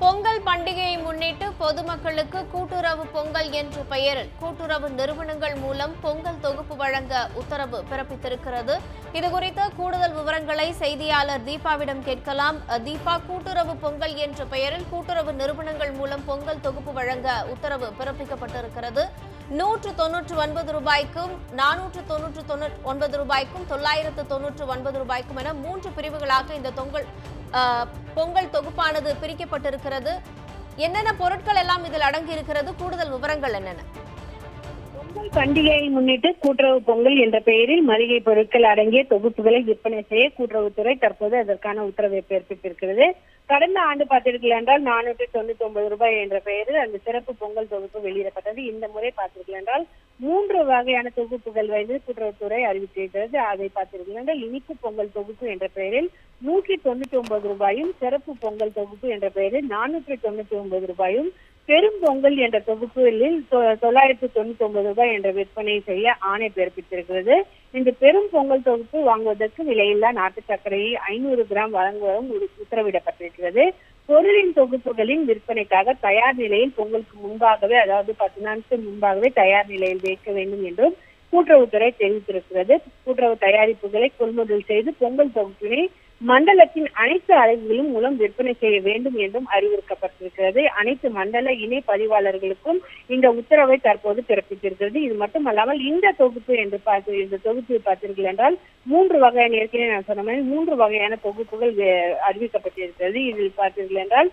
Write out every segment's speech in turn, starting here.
பொங்கல் பண்டிகையை முன்னிட்டு பொதுமக்களுக்கு கூட்டுறவு பொங்கல் என்ற பெயரில் கூட்டுறவு நிறுவனங்கள் மூலம் பொங்கல் தொகுப்பு வழங்க உத்தரவு பிறப்பித்திருக்கிறது. இதுகுறித்த கூடுதல் விவரங்களை செய்தியாளர் தீபாவிடம் கேட்கலாம். தீபா கூட்டுறவு பொங்கல் என்ற பெயரில் கூட்டுறவு நிறுவனங்கள் மூலம் பொங்கல் தொகுப்பு வழங்க உத்தரவு பிறப்பிக்கப்பட்டிருக்கிறது. நூற்று தொன்னூற்று ஒன்பது ரூபாய்க்கும் நானூற்று தொன்னூற்று தொண்ணூ- ஒன்பது ரூபாய்க்கும் தொள்ளாயிரத்து தொன்னூற்று ஒன்பது ரூபாய்க்கும் என மூன்று பிரிவுகளாக இந்த தொங்கல் பொங்கல் தொகுப்பானது பிரிக்கப்பட்டிருக்கிறது. என்னென்ன பொருட்கள் எல்லாம் இதில் அடங்கி இருக்கிறது கூடுதல் விவரங்கள் என்னென்ன? பொங்கல் பண்டிகையை முன்னிட்டு கூட்டுறவு பொங்கல் என்ற பெயரில் மளிகை பொருட்கள் அடங்கிய தொகுப்புகளை விற்பனை செய்ய கூட்டுறவுத்துறை தற்போது அதற்கான உத்தரவை பிறப்பித்திருக்கிறது. கடந்த ஆண்டு பார்த்தீர்கள் என்றால் நானூற்றி தொண்ணூத்தி ஒன்பது ரூபாய் என்ற பெயரில் அந்த சிறப்பு பொங்கல் தொகுப்பு வெளியிடப்பட்டது. இந்த முறை பார்த்தீர்கள் என்றால் மூன்று வகையான தொகுப்புகள் வந்து கூட்டுறவுத்துறை அறிவித்திருக்கிறது. அதை பார்த்தீர்கள் என்றால் இனிப்பு பொங்கல் தொகுப்பு என்ற பெயரில் நூற்றி தொண்ணூத்தி ஒன்பது ரூபாயும் சிறப்பு பொங்கல் தொகுப்பு என்ற பெயரில் நானூற்றி தொண்ணூத்தி ஒன்பது ரூபாயும் பெரும் பொங்கல் என்ற தொகுப்புகளில் தொள்ளாயிரத்தி தொள்ளாயிரத்து தொண்ணூத்தி ஒன்பது ரூபாய் என்ற விற்பனை செய்ய ஆணை பிறப்பித்திருக்கிறது. இந்த பெரும் பொங்கல் தொகுப்பு வாங்குவதற்கு விலையில்லா நாட்டு சர்க்கரையை ஐநூறு கிராம் வழங்குவதும் உத்தரவிடப்பட்டிருக்கிறது. பொருளின் தொகுப்புகளின் விற்பனைக்காக தயார் நிலையில் பொங்கலுக்கு முன்பாகவே அதாவது பத்து நாட்கள் முன்பாகவே தயார் நிலையில் வைக்க வேண்டும் என்றும் கூட்டுறவுத்துறை தெரிவித்திருக்கிறது. கூட்டுறவு தயாரிப்புகளை கொள்முதல் செய்து பொங்கல் தொகுப்பினை மண்டலத்தின் அனைத்து அலகுகளும் மூலம் விற்பனை செய்ய வேண்டும் என்றும் அறிவுறுத்தப்பட்டிருக்கிறது. அனைத்து மண்டல இணை பதிவாளர்களுக்கும் இந்த உத்தரவை தற்போது பிறப்பித்திருக்கிறது. இது மட்டுமல்லாமல் இந்த தொகுப்பு என்று பார்த்து இந்த தொகுப்பு பார்த்தீர்கள் என்றால் மூன்று வகையான ஏற்கனவே நான் சொன்ன மாதிரி மூன்று வகையான தொகுப்புகள் அறிவிக்கப்பட்டிருக்கிறது. இதில் பார்த்தீர்கள் என்றால்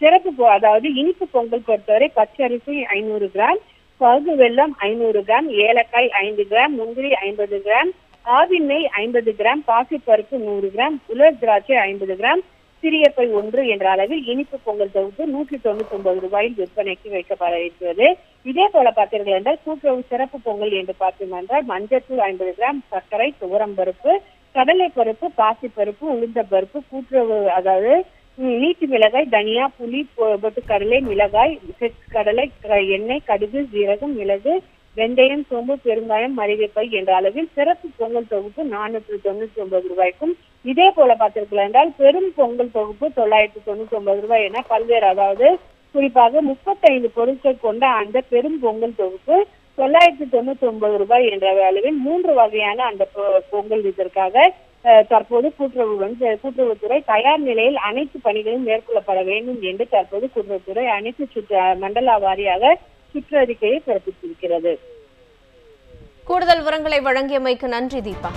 சிறப்பு அதாவது இனிப்பு பொங்கல் பொறுத்தவரை பச்சரிசி ஐநூறு கிராம் பகு வெள்ளம் ஐநூறு கிராம் ஏலக்காய் ஐந்து கிராம் முந்திரி ஐம்பது கிராம் ஆவிண்ணெய் ஐம்பது கிராம் பாசிப்பருப்பு நூறு கிராம் உலர் திராட்சை ஐம்பது கிராம் சிறியப்பை ஒன்று என்ற அளவில் இனிப்பு பொங்கல் தொகுப்பு நூற்றி தொண்ணூத்தி ஒன்பது ரூபாயில் விற்பனைக்கு வைக்கப்பட இருக்கிறது இதே போல பார்த்தீர்கள் என்றால் கூட்டுறவு சிறப்பு பொங்கல் என்று பார்த்தோம் என்றால் மஞ்சத்தூள் ஐம்பது கிராம் சர்க்கரை துவரம் பருப்பு கடலை பருப்பு பாசி பருப்பு உளுந்த பருப்பு கூட்டுறவு அதாவது நீட்டு மிளகாய் தனியா புளி பொ- பொட்டுக்கடலை மிளகாய் கடலை எண்ணெய் கடுகு ஜீரகம் மிளகு வெந்தயம் சோம்பு பெருங்காயம் மளிகைப்பை என்ற அளவில் சிறப்பு பொங்கல் தொகுப்பு நானூற்று தொண்ணூத்தி ஒன்பது ரூபாய்க்கும். இதே போல பார்த்திருக்கலாம் என்றால் பெரும் பொங்கல் தொகுப்பு தொள்ளாயிரத்தி தொண்ணூத்தி ஒன்பது ரூபாய் என பல்வேறு அதாவது குறிப்பாக முப்பத்தைந்து பொருட்கள் கொண்ட அந்த பெரும் பொங்கல் தொகுப்பு தொள்ளாயிரத்தி தொண்ணூத்தி ஒன்பது ரூபாய் என்ற அளவில் மூன்று வகையான அந்த பொ- பொங்கல் இதற்காக அஹ், தற்போது கூட்டுறவு வந்து கூட்டுறவுத்துறை தயார் நிலையில் அனைத்து பணிகளும் மேற்கொள்ளப்பட வேண்டும் என்று தற்போது கூட்டுறவுத்துறை அனைத்து சுற்று மண்டல வாரியாக சுற்றறிக்கையை பிறப்பித்திருக்கிறது. கூடுதல் விவரங்களை வழங்கியமைக்கு நன்றி தீபா.